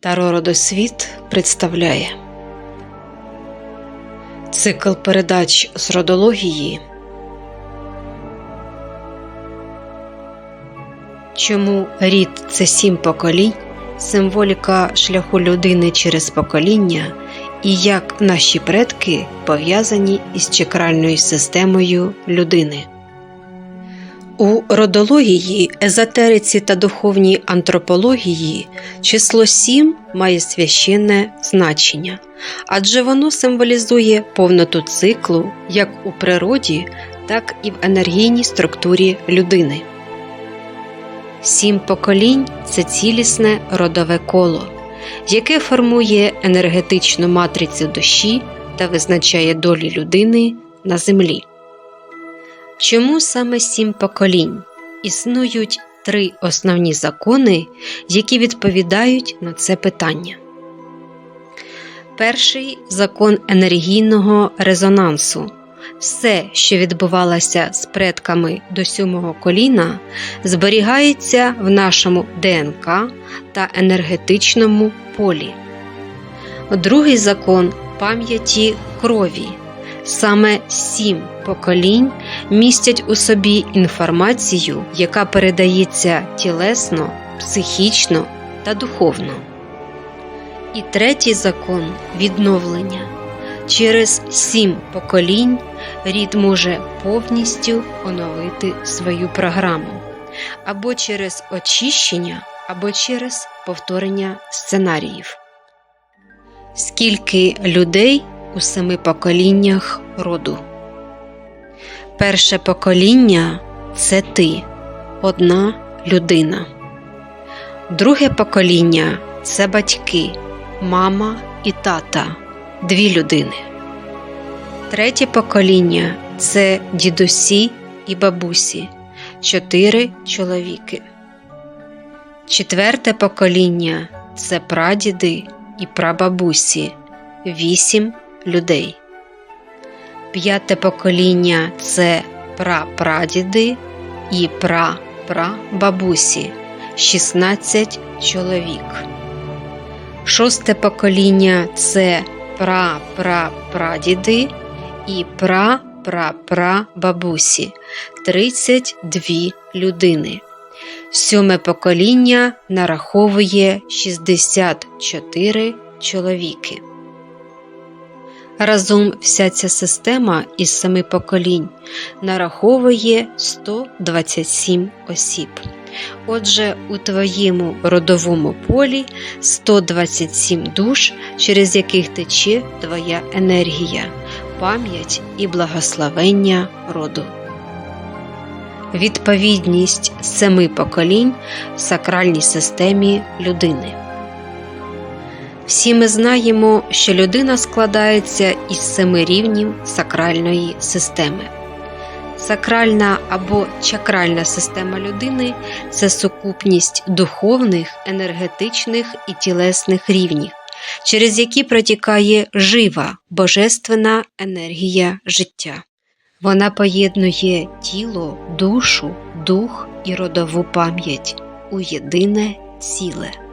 Таро Родосвіт представляє цикл передач з родології. Чому рід це сім поколінь, символіка шляху людини через покоління і як наші предки пов'язані із чакральною системою людини. У родології, езотериці та духовній антропології число 7 має священне значення, адже воно символізує повноту циклу як у природі, так і в енергійній структурі людини. Сім поколінь це цілісне родове коло, яке формує енергетичну матрицю душі та визначає долі людини на землі. Чому саме сім поколінь? Існують три основні закони, які відповідають на це питання. Перший закон енергійного резонансу. Все, що відбувалося з предками до сьомого коліна, зберігається в нашому ДНК та енергетичному полі. Другий закон пам'яті крові. Саме сім поколінь містять у собі інформацію, яка передається тілесно, психічно та духовно. І третій закон відновлення. Через сім поколінь рід може повністю оновити свою програму або через очищення, або через повторення сценаріїв. Скільки людей у семи поколіннях роду? Перше покоління це ти, одна людина. Друге покоління це батьки, мама і тата, дві людини. Третє покоління це дідусі і бабусі, чотири чоловіки. Четверте покоління це прадіди і прабабусі, вісім людей. П'яте покоління це прапрадіди і прапрабабусі 16 чоловік. Шосте покоління це прапрапрадіди і прапрапрабабусі 32 людини. Сьоме покоління нараховує 64 чоловіки. Разом вся ця система із семи поколінь нараховує 127 осіб. Отже, у твоєму родовому полі 127 душ, через яких тече твоя енергія, пам'ять і благословення роду. Відповідність семи поколінь в сакральній системі людини. Всі ми знаємо, що людина складається із семи рівнів сакральної системи. Сакральна або чакральна система людини це сукупність духовних, енергетичних і тілесних рівнів, через які протікає жива божественна енергія життя. Вона поєднує тіло, душу, дух і родову пам'ять у єдине ціле.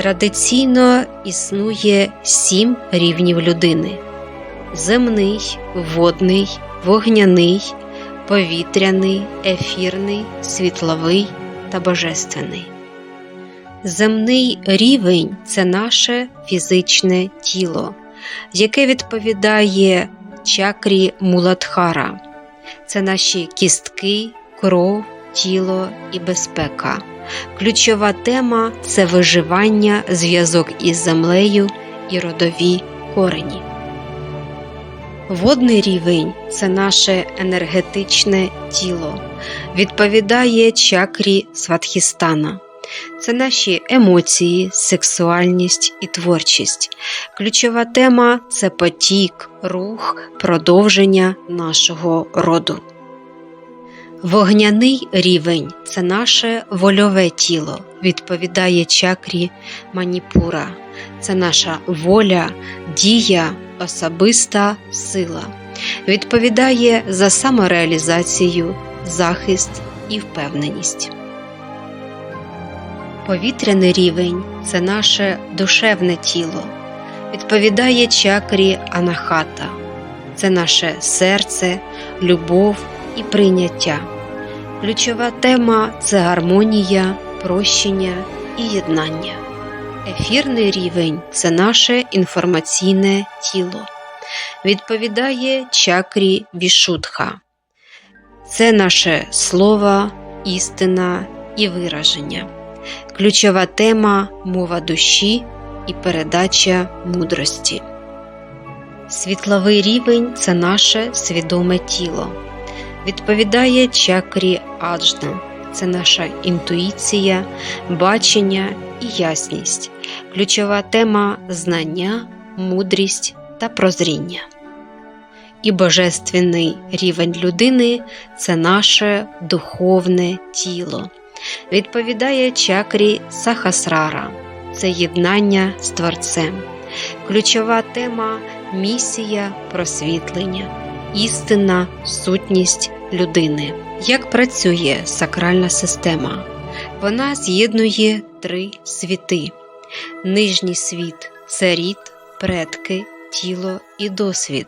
Традиційно існує сім рівнів людини: земний, водний, вогняний, повітряний, ефірний, світловий та божественний. Земний рівень це наше фізичне тіло, яке відповідає чакрі Муладхара. Це наші кістки, кров, тіло і безпека. Ключова тема це виживання, зв'язок із землею і родові корені. Водний рівень це наше енергетичне тіло, відповідає чакрі Сватхістана. Це наші емоції, сексуальність і творчість. Ключова тема це потік, рух, продовження нашого роду. Вогняний рівень це наше вольове тіло, відповідає чакрі маніпура. Це наша воля, дія, особиста сила. Відповідає за самореалізацію, захист і впевненість. Повітряний рівень це наше душевне тіло, відповідає чакрі анахата, це наше серце, любов і прийняття. Ключова тема це гармонія, прощення і єднання. Ефірний рівень це наше інформаційне тіло, відповідає чакрі вішутха. Це наше слово, істина і вираження. Ключова тема мова душі і передача мудрості. Світловий рівень це наше свідоме тіло. Відповідає чакрі аджна. Це наша інтуїція, бачення і ясність. Ключова тема знання, мудрість та прозріння. І божественний рівень людини це наше духовне тіло відповідає чакрі Сахасрара це єднання з Творцем. Ключова тема місія просвітлення, істинна сутність людини. Як працює сакральна система? Вона з'єднує три світи: нижній світ це рід, предки, тіло і досвід.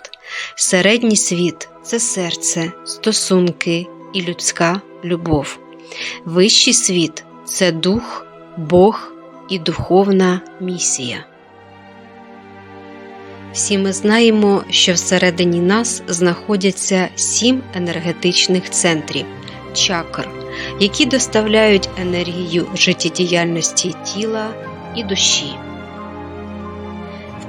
Середній світ це серце, стосунки і людська любов. Вищий світ це дух, Бог і духовна місія. Всі ми знаємо, що всередині нас знаходяться сім енергетичних центрів чакр, які доставляють енергію життєдіяльності тіла і душі.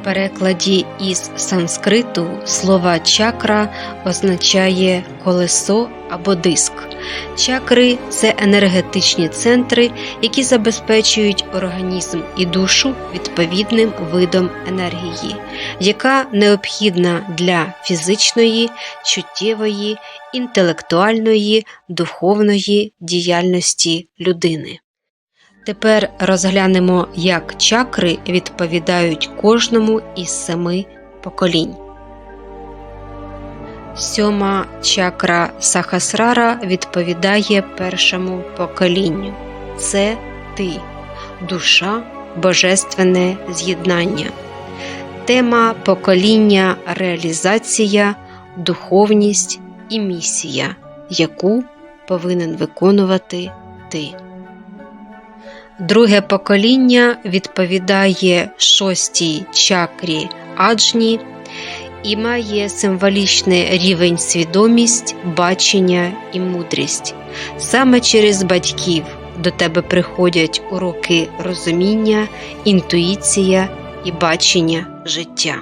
Перекладі із санскриту слова чакра означає колесо або диск. Чакри це енергетичні центри, які забезпечують організм і душу відповідним видом енергії, яка необхідна для фізичної, чуттєвої, інтелектуальної, духовної діяльності людини. Тепер розглянемо, як чакри відповідають кожному із семи поколінь. Сьома чакра Сахасрара відповідає першому поколінню це ти, душа, божественне з'єднання. Тема покоління реалізація, духовність і місія, яку повинен виконувати ти. Друге покоління відповідає шостій чакрі аджні і має символічний рівень свідомість, бачення і мудрість. Саме через батьків до тебе приходять уроки розуміння, інтуїція і бачення життя.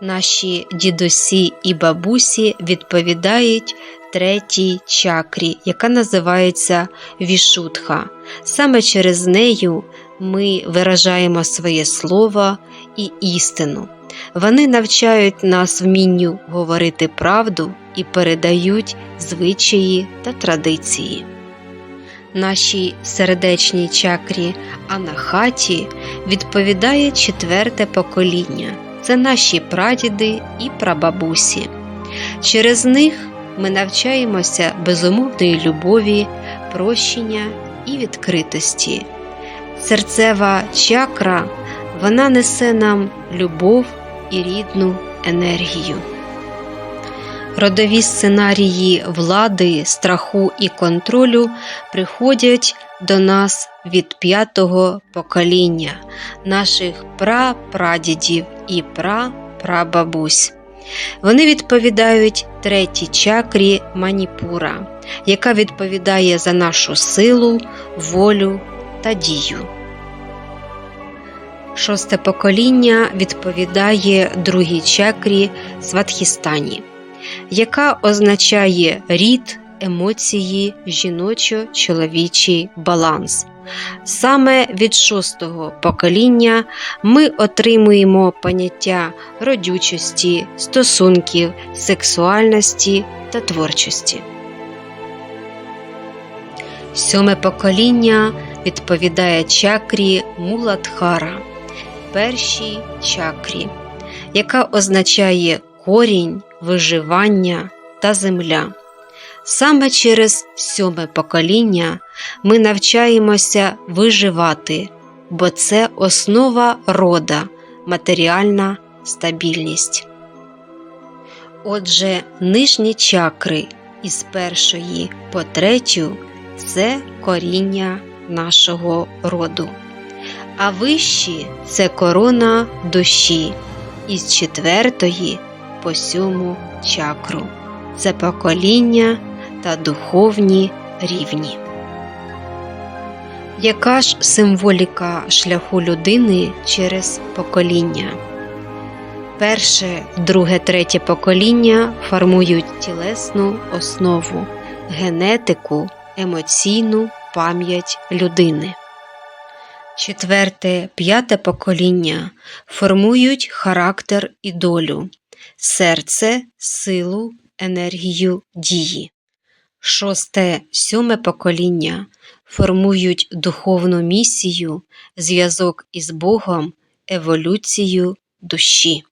Наші дідусі і бабусі відповідають третій чакрі, яка називається вішутха. Саме через нею ми виражаємо своє слово і істину. Вони навчають нас вмінню говорити правду і передають звичаї та традиції. Нашій сердечній чакрі Анахаті відповідає четверте покоління це наші прадіди і прабабусі. Через них ми навчаємося безумовної любові, прощення і відкритості. Серцева чакра вона несе нам любов і рідну енергію. Родові сценарії влади, страху і контролю приходять до нас від п'ятого покоління наших прапрадідів і прапрабабусь. Вони відповідають третій чакрі маніпура, яка відповідає за нашу силу, волю та дію. Шосте покоління відповідає другій чакрі Сватхістані, яка означає рід, емоції, жіночо-чоловічий баланс. Саме від шостого покоління ми отримуємо поняття родючості, стосунків, сексуальності та творчості. Сьоме покоління відповідає чакрі Муладхара першій чакрі, яка означає корінь, виживання та земля. Саме через сьоме покоління ми навчаємося виживати, бо це основа рода, матеріальна стабільність. Отже, нижні чакри із першої по третю це коріння нашого роду, а вищі це корона душі із четвертої по сьому чакру. Це покоління та духовні рівні. Яка ж символіка шляху людини через покоління? Перше, друге, третє покоління формують тілесну основу, генетику, емоційну пам'ять людини. Четверте, п'яте покоління формують характер і долю, серце, силу, енергію дії. Шосте, сьоме покоління формують духовну місію, зв'язок із Богом, еволюцію душі.